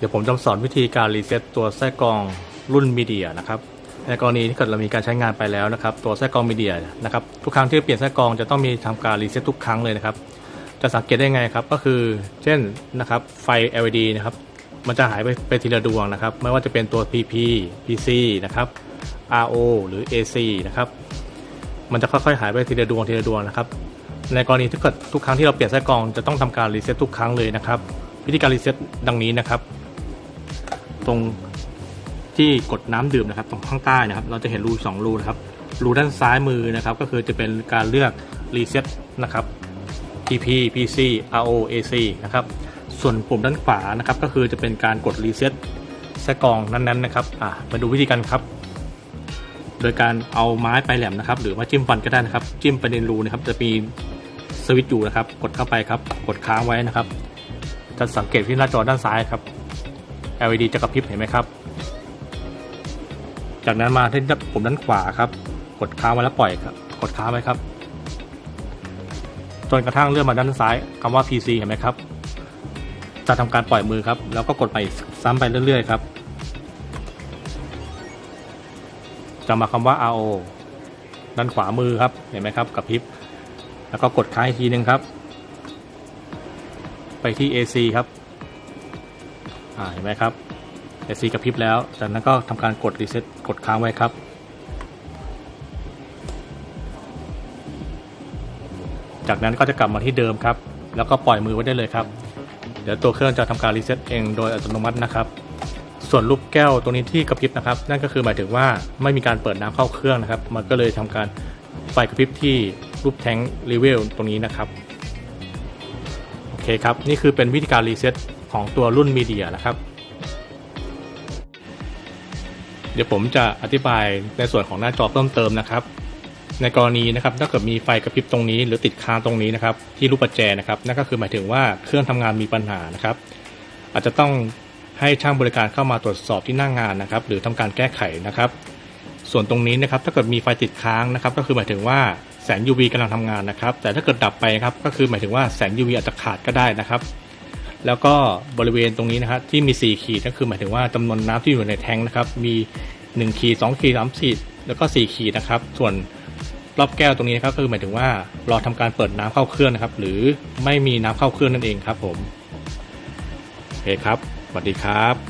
เดี๋ยวผมจะสอนวิธีการรีเซ็ตตัวไส้กรองรุ่นมีเดียนะครับในกรณีที่เกิดเรามีการใช้งานไปแล้วนะครับ ตัวไส้กรองมีเดียนะครับทุกครั้งที่เปลี่ยนไส้กรองจะต้องมีทำการรีเซ็ตทุกครั้งเลยนะครับ จะสังเกตได้ไงครับก็คือ เช่นนะครับไฟ LED นะครับมันจะหายไปไปทีละดวงนะครับ ไม่ว่าจะเป็นตัว PP PC นะครับ RO หรือ AC นะครับมันจะค่อยๆหายไปทีละดวงทีละดวงนะครับ ในกรณีที่เกิดทุกครั้งที่เราเปลี่ยนไส้กรองจะต้องทำการรีเซ็ตทุกครั้งเลยนะครับ วิธีการรีเซ็ตดังนี้นะครับ ตรงที่กดน้ำดื่มนะครับ ตรงข้างใต้นะครับ เราจะเห็นรูสองรูนะครับ รูด้านซ้ายมือนะครับ ก็คือจะเป็นการเลือกรีเซ็ตนะครับ PP PC RO AC นะครับ ส่วนปุ่มด้านขวานะครับ ก็คือจะเป็นการกดรีเซ็ตไส้กรองนั้นๆนะครับอะมาดูวิธีการครับโดยการเอาไม้ปลายแหลมนะครับ หรือว่าจิ้มฟันก็ได้นะครับ จิ้มไปในรูนะครับ จะมีสวิตช์อยู่นะครับ กดเข้าไปครับ กดค้างไว้นะครับ จะสังเกตที่หน้าจอด้านซ้ายครับ LED จะกระพริบเห็นไหมครับ จากนั้นมาที่ปุ่มด้านขวาครับ กดค้างไว้แล้วปล่อยครับ กดค้างไว้ครับ จนกระทั่งเลื่อนมาด้านซ้ายคำว่า PC เห็นไหมครับ จะทำการปล่อยมือครับ แล้วก็กดไปซ้ำไปเรื่อยๆครับจะมาคำว่า RO ด้านขวามือครับ เห็นไหมครับกับพริบ แล้วก็กดค้างอีกทีหนึ่งครับ ไปที่ AC ครับ อ่าเห็นไหมครับ AC กับพริบแล้ว จากนั้นก็ทำการกดรีเซ็ตกดค้างไว้ครับ จากนั้นก็จะกลับมาที่เดิมครับ แล้วก็ปล่อยมือไว้ได้เลยครับ เดี๋ยวตัวเครื่องจะทำการรีเซ็ตเองโดยอัตโนมัตินะครับ ส่วนรูปแก้วตรงนี้ที่กระพริบนะครับ นั่นก็คือหมายถึงว่าไม่มีการเปิดน้ำเข้าเครื่องนะครับ มันก็เลยทำการไฟกระพริบที่รูปแทงรีเวลตรงนี้นะครับ โอเคครับ นี่คือเป็นวิธีการรีเซ็ต ของตัวรุ่นมีเดียนะครับ เดี๋ยวผมจะอธิบายในส่วนของหน้าจอเพิ่มเติมนะครับ ในกรณีนะครับถ้าเกิดมีไฟกระพริบตรงนี้ หรือติดค้างตรงนี้นะครับ ที่รูปประแจนะครับ นั่นก็คือหมายถึงว่าเครื่องทำงานมีปัญหานะครับ อาจจะต้องให้ช่างบริการเข้ามาตรวจสอบที่หน้างงานนะครับ หรือทำการแก้ไขนะครับ ส่วนตรงนี้นะครับถ้าเกิดมีไฟติดค้างนะครับ ก็คือหมายถึงว่าแสง UV กำลังทำงานนะครับ แต่ถ้าเกิดดับไปครับ ก็คือหมายถึงว่าแสง UV อาจจะขาดก็ได้นะครับ แล้วก็บริเวณตรงนี้นะครับที่มี 4 ขีดก็คือหมายถึงว่าจำนวนน้ำที่อยู่ในแทงนะครับ มี 1 ขีด 2 ขีด 3 ขีด แล้วก็ 4 ขีดนะครับ ส่วนรอบแก้วตรงนี้นะครับก็คือหมายถึงว่ารอทำการเปิดน้ำเข้าเครื่องนะครับ หรือไม่มีน้ำเข้าเครื่องนั่นเองครับผมโอเคครับสวัสดีครับ